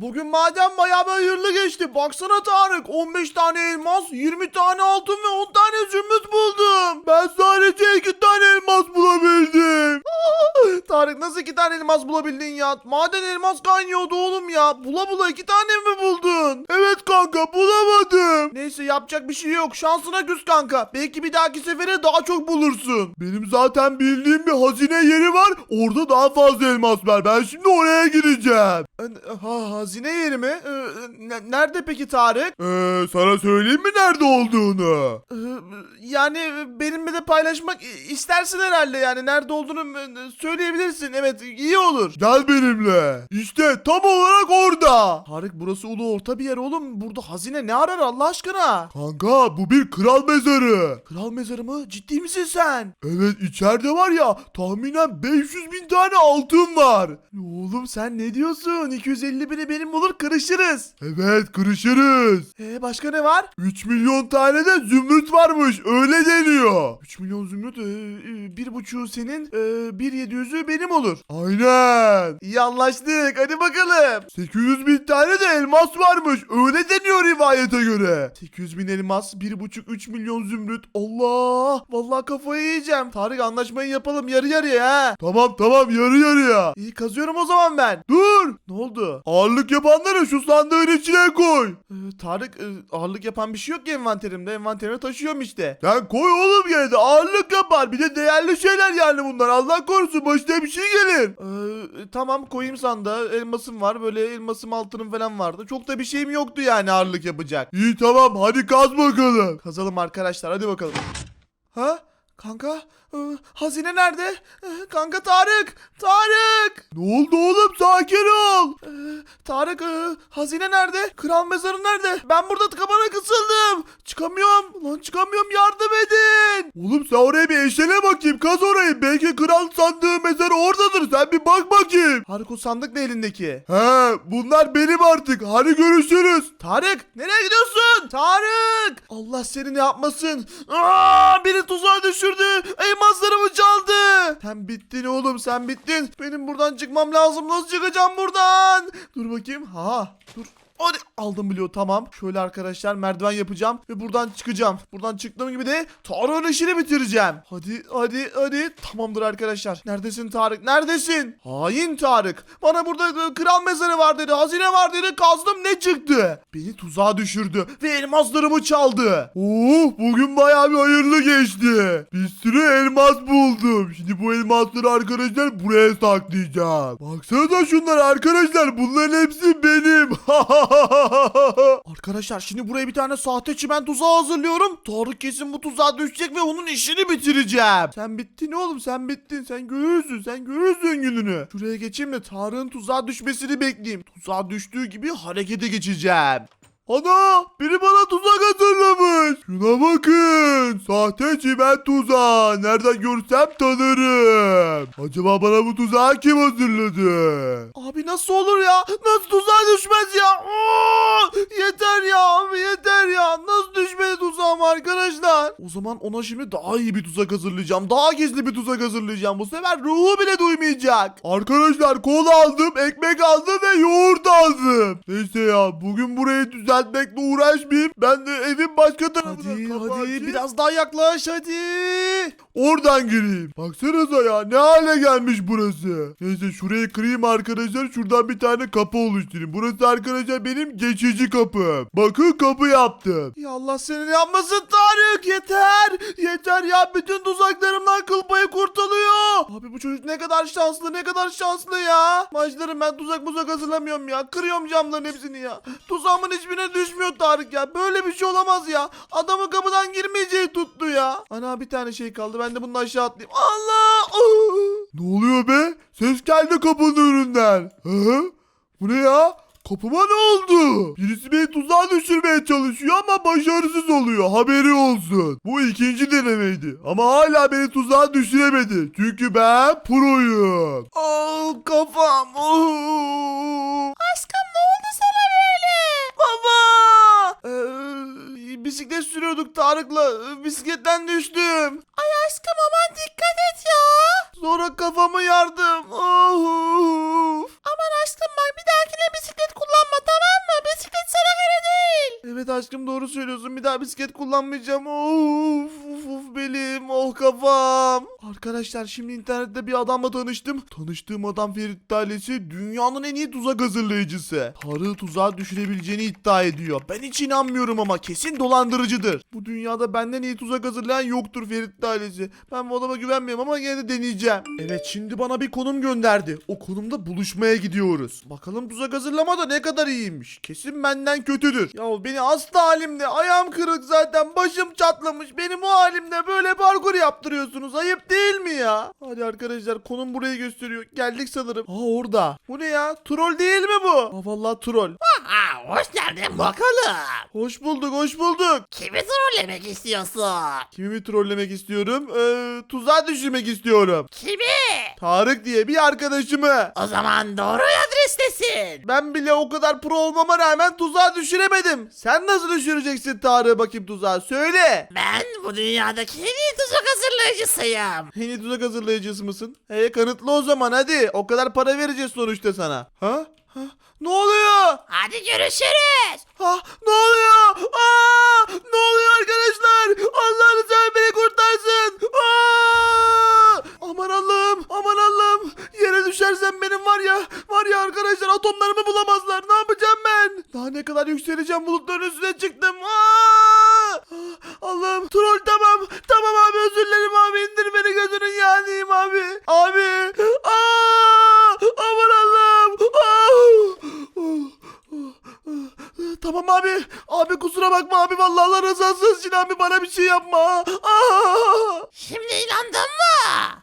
Bugün maden bayağı bir hayırlı geçti. Baksana Tarık 15 tane elmas, 20 tane altın ve 10 tane zümrüt buldum. Ben sadece 2 tane elmas bulabildim. Tarık nasıl 2 tane elmas bulabildin ya? Maden elmas kaynıyordu oğlum ya. Bula bula 2 tane mi buldun? Evet kanka bulamadım. Neyse yapacak bir şey yok. Şansına küs kanka. Belki bir dahaki sefere daha çok bulursun. Benim zaten bildiğim bir hazine yeri var. Orada daha fazla elmas var. Ben şimdi oraya gideceğim. Ha, hazine yeri mi? Ee, ne- nerede peki Tarık? Ee, sana söyleyeyim mi nerede olduğunu? yani benimle de paylaşmak istersin herhalde yani nerede olduğunu e, söyleyebilirsin. Evet iyi olur. Gel benimle. İşte tam olarak orada. Tarık burası ulu orta bir yer oğlum. Burada hazine ne arar Allah aşkına? Kanka bu bir kral mezarı. Kral mezarı mı? Ciddi misin sen? Evet içeride var ya tahminen 500 bin tane altın var. Oğlum sen ne diyorsun? 250 bini benim olur kırışırız. Evet kırışırız. Ee, başka ne var? 3 milyon tane de zümrüt varmış öyle deniyor. 3 milyon zümrüt e, e, bir buçuğu senin e, bir yedi benim olur. Aynen. İyi anlaştık hadi bakalım. 800 bin tane de elmas varmış öyle deniyor rivayete göre. 800 bin elmas bir buçuk 3 milyon zümrüt Allah. Vallahi kafayı yiyeceğim. Tarık anlaşmayı yapalım yarı yarıya ha. Tamam tamam yarı yarıya. İyi kazıyorum o zaman ben. Dur. Ne oldu? Ağırlık yapanları şu sandığın içine koy. Ee, Tarık e, ağırlık yapan bir şey yok ki envanterimde. Envanterime taşıyorum işte. Sen koy oğlum de ağırlık yapar. Bir de değerli şeyler yani bunlar. Allah korusun başına bir şey gelir. Ee, tamam koyayım sandığa. Elmasım var. Böyle elmasım altınım falan vardı. Çok da bir şeyim yoktu yani ağırlık yapacak. İyi tamam hadi kaz bakalım. Kazalım arkadaşlar hadi bakalım. Ha? Kanka hazine nerede? Ee, kanka Tarık! Tarık! Ne oldu oğlum sakin ol. Ee, Tarık ee, hazine nerede? Kral mezarı nerede? Ben burada tıkamana kısıldım. Çıkamıyorum. Lan çıkamıyorum yardım edin. Oğlum sen oraya bir eşele bakayım kaz orayı. Belki kral sandığı mezarı oradadır. Sen bir bak bakayım. Tarık o sandık ne elindeki? He bunlar benim artık. Hadi görüşürüz. Tarık nereye gidiyorsun? Tarık! Allah seni ne yapmasın? Aa, beni tuzağa düşürdü. Elmaslarımı çaldı. Sen bittin oğlum sen bittin. Benim buradan çıkmam lazım. Nasıl çıkacağım buradan? Dur bakayım. Ha dur. Hadi aldım biliyor tamam. Şöyle arkadaşlar merdiven yapacağım ve buradan çıkacağım. Buradan çıktığım gibi de Tarık'ın işini bitireceğim. Hadi hadi hadi. Tamamdır arkadaşlar. Neredesin Tarık? Neredesin? Hain Tarık. Bana burada e, kral mezarı var dedi. Hazine var dedi. Kazdım ne çıktı? Beni tuzağa düşürdü ve elmaslarımı çaldı. Oh bugün bayağı bir hayırlı geçti. Bir sürü elmas buldum. Şimdi bu elmasları arkadaşlar buraya saklayacağım. Baksanıza şunlar arkadaşlar. Bunların hepsi benim. Arkadaşlar şimdi buraya bir tane sahte çimen tuzağı hazırlıyorum. Tarık kesin bu tuzağa düşecek ve onun işini bitireceğim. Sen bittin oğlum sen bittin. Sen görürsün sen görürsün gününü. Şuraya geçeyim de Tarık'ın tuzağa düşmesini bekleyeyim. Tuzağa düştüğü gibi harekete geçeceğim. Ana biri bana tuzak hazırlamış. Şuna bakın. Sahte çimen tuzağı. Nereden görsem tanırım. Acaba bana bu tuzağı kim hazırladı? Abi nasıl olur ya? Nasıl tuzağa düşmez ya? Oo! yeter ya abi yeter ya. Nasıl düşmedi tuzağım arkadaşlar? O zaman ona şimdi daha iyi bir tuzak hazırlayacağım. Daha gizli bir tuzak hazırlayacağım. Bu sefer ruhu bile duymayacak. Arkadaşlar kola aldım, ekmek aldım ve yoğurt aldım. Neyse ya bugün burayı düzeltmekle uğraşmayayım. Ben de evin başka tarafına Hadi, kapı hadi, açayım. biraz daha yaklaş hadi. Oradan gireyim. Baksanıza ya ne hale gelmiş burası. Neyse şurayı kırayım arkadaşlar. Şuradan bir tane kapı oluşturayım. Burası arkadaşlar benim geçici kapım. Bakın kapı yaptım. Ya Allah seni yapmasın Tarık yeter. Yeter ya bütün tuzaklarımdan kıl payı kurtuluyor. Abi bu çocuk ne kadar şanslı ne kadar şanslı ya. Maçlarım ben tuzak muzak hazırlamıyorum ya. Kırıyorum camların hepsini ya. Tuzağımın hiçbirine düşmüyor Tarık ya. Böyle bir şey olamaz ya. Adamı kapıdan girmeyeceği tuttu ya. Ana bir tane şey kaldı. Ben de bunu aşağı atlayayım. Allah! Ah! Ne oluyor be? Ses geldi kapının önünden. Hı? Bu ne ya? Kapıma ne oldu? Birisi beni tuzağa düşürmeye çalışıyor ama başarısız oluyor. Haberi olsun. Bu ikinci denemeydi. Ama hala beni tuzağa düşüremedi. Çünkü ben proyum. Oh kafam. Oh. Aşkım ne oldu sana böyle? Baba! Ee, bisiklet sürüyorduk Tarık'la. Bisikletten düştüm. Ay aşkım aman dikkat et ya. Sonra kafamı yardım. Oh. Aşkım doğru söylüyorsun. Bir daha bisiklet kullanmayacağım. Of of of belim. Oh kafam. Arkadaşlar şimdi internette bir adamla tanıştım. Tanıştığım adam Ferit ailesi dünyanın en iyi tuzak hazırlayıcısı. Tarık'ı tuzağa düşürebileceğini iddia ediyor. Ben hiç inanmıyorum ama kesin dolandırıcıdır. Bu dünyada benden iyi tuzak hazırlayan yoktur Ferit ailesi. Ben bu adama güvenmiyorum ama yine de deneyeceğim. Evet şimdi bana bir konum gönderdi. O konumda buluşmaya gidiyoruz. Bakalım tuzak hazırlamada ne kadar iyiymiş. Kesin benden kötüdür. Ya beni hasta halimde ayağım kırık zaten başım çatlamış. Benim o halimde böyle parkur yaptırıyorsunuz. Ayıp değil mi ya? Hadi arkadaşlar konum burayı gösteriyor. Geldik sanırım. Aa orada. Bu ne ya? Troll değil mi bu? Aa vallahi troll. Aa, hoş geldin bakalım. Hoş bulduk hoş bulduk. Kimi trollemek istiyorsun? Kimi mi trollemek istiyorum? Ee, tuzağa düşürmek istiyorum. Kimi? Tarık diye bir arkadaşımı. O zaman doğru adrestesin. Ben bile o kadar pro olmama rağmen tuzağa düşüremedim. Sen nasıl düşüreceksin Tarık'ı bakayım tuzağa? Söyle. Ben bu dünyadaki en iyi tuzak hazırlayıcısıyım. En iyi tuzak hazırlayıcısı mısın? E kanıtla o zaman hadi. O kadar para vereceğiz sonuçta sana. Ha? Ha? Ne oluyor? Hadi görüşürüz. Ha? Ne oluyor? Aa! Ne oluyor arkadaşlar? Allah'ını sen beni kurtarsın. Aa! Aman Allah'ım, aman Allah'ım. Yere düşersem benim var ya, var ya arkadaşlar atomlarımı bulamazlar. Ne yapacağım ben? Daha ne kadar yükseleceğim bulutların üstüne çıktım. Aa! Allah'ım troll tamam. Tamam abi özür dilerim abi. İndir beni gözünün yanayım abi. Abi. Aa! Aman Allah'ım. Aa! Tamam abi. Abi kusura bakma abi. Vallahi Allah rızası için abi bana bir şey yapma. Aa! Şimdi inandın mı?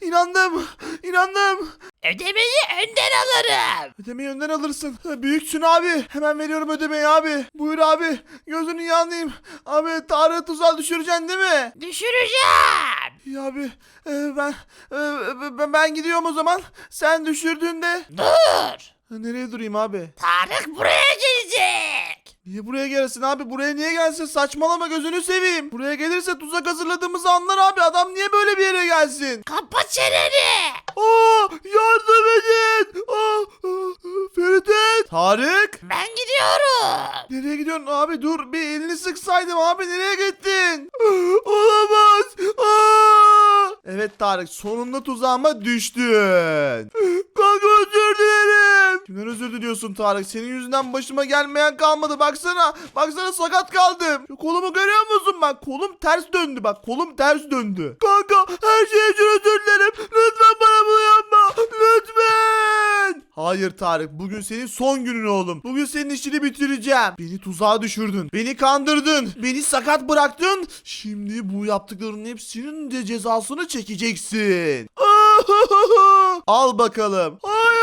İnandım. İnandım. Ödemeyi önden alırım. Ödemeyi önden alırsın. Büyüksün abi. Hemen veriyorum ödemeyi abi. Buyur abi. Gözünün yanayım. Abi Tarık'ı tuzağa düşüreceksin değil mi? Düşüreceğim. İyi abi. Ee, ben, ee, ben ben gidiyorum o zaman. Sen düşürdüğünde Dur. Ha, nereye durayım abi? Tarık buraya gelecek. Niye buraya gelsin abi? Buraya niye gelsin? Saçmalama gözünü seveyim. Buraya gelirse tuzak hazırladığımızı anlar abi. Adam niye böyle bir yere gelsin? Kapa çeneni. Aa, yardım edin. Aa, aa, Ferit. Tarık. Ben gidiyorum. Nereye gidiyorsun abi? Dur bir elini sıksaydım abi. Nereye gittin? Olamaz. Aa! Evet Tarık sonunda tuzağıma düştün. Kanka özür dilerim. Kimden özür diliyorsun Tarık? Senin yüzünden başıma gelmeyen kalmadı. Baksana. Baksana sakat kaldım. Şu kolumu görüyor musun bak? Kolum ters döndü bak. Kolum ters döndü. Kanka her şey için özür dilerim. Lütfen bana bunu yapma. Lütfen. Hayır Tarık. Bugün senin son günün oğlum. Bugün senin işini bitireceğim. Beni tuzağa düşürdün. Beni kandırdın. Beni sakat bıraktın. Şimdi bu yaptıklarının hepsinin de cezasını çekeceksin. Al bakalım. Hayır.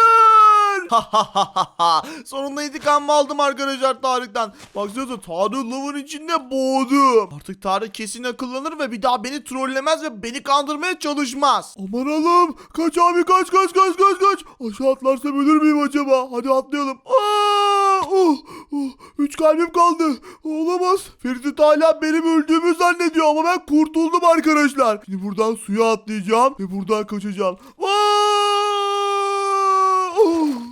Sonunda intikamımı aldım arkadaşlar Tarık'tan. Baksanıza Tarık lavın içinde boğdum. Artık Tarık kesin akıllanır ve bir daha beni trollemez ve beni kandırmaya çalışmaz. Aman Allah'ım. Kaç abi kaç kaç kaç kaç kaç. Aşağı atlarsam ölür müyüm acaba? Hadi atlayalım. Aa, oh, oh, üç kalbim kaldı. Olamaz. Ferit hala benim öldüğümü zannediyor ama ben kurtuldum arkadaşlar. Şimdi buradan suya atlayacağım ve buradan kaçacağım.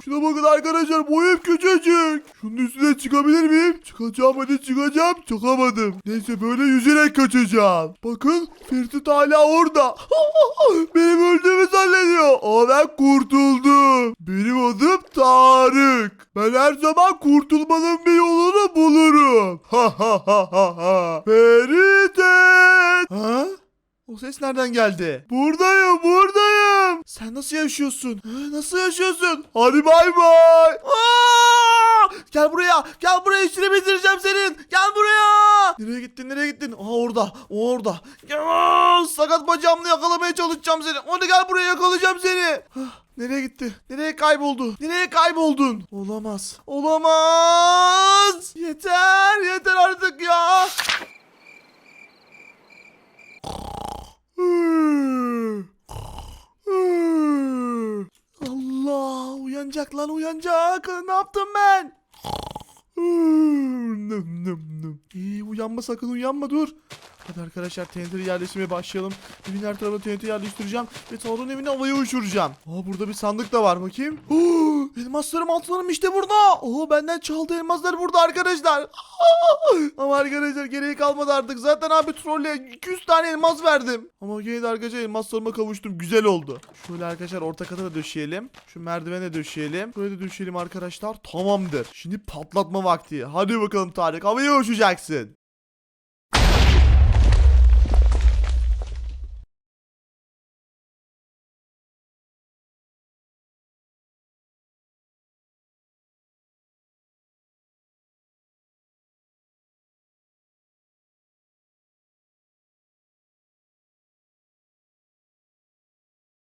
Şuna bakın arkadaşlar boyum küçücük. Şunun üstüne çıkabilir miyim? Çıkacağım hadi çıkacağım. Çıkamadım. Neyse böyle yüzerek kaçacağım. Bakın Ferit hala orada. Benim öldüğümü zannediyor. Ama ben kurtuldum. Benim adım Tarık. Ben her zaman kurtulmanın bir yolunu bulurum. Ha ha ha ha ha. Ferit. Ha? O ses nereden geldi? Buradayım buradayım. Sen nasıl yaşıyorsun? Nasıl yaşıyorsun? Hadi bay bay. Aa! Gel buraya. Gel buraya işini bitireceğim senin. Gel buraya. Nereye gittin nereye gittin? Aa orada. O orada. Ya, sakat bacağımla yakalamaya çalışacağım seni. Hadi gel buraya yakalayacağım seni. Nereye gitti? Nereye kayboldu? Nereye kayboldun? Olamaz. Olamaz. Yeter. Yeter artık ya. Allah uyanacak lan uyanacak. Ne yaptım ben? Nım nım nım. İyi uyanma sakın uyanma dur. Hadi arkadaşlar TNT'yi yerleştirmeye başlayalım. Evin her tarafına TNT yerleştireceğim ve Tarık'ın evini havaya uçuracağım. Aa burada bir sandık da var bakayım. Oo, elmaslarım altınlarım işte burada. Oo benden çaldığı elmaslar burada arkadaşlar. Aa, ama arkadaşlar gereği kalmadı artık. Zaten abi trolle 200 tane elmas verdim. Ama yine de arkadaşlar elmaslarıma kavuştum. Güzel oldu. Şöyle arkadaşlar orta kata da döşeyelim. Şu merdivene döşeyelim. Böyle de döşeyelim arkadaşlar. Tamamdır. Şimdi patlatma vakti. Hadi bakalım Tarık havaya uçacaksın.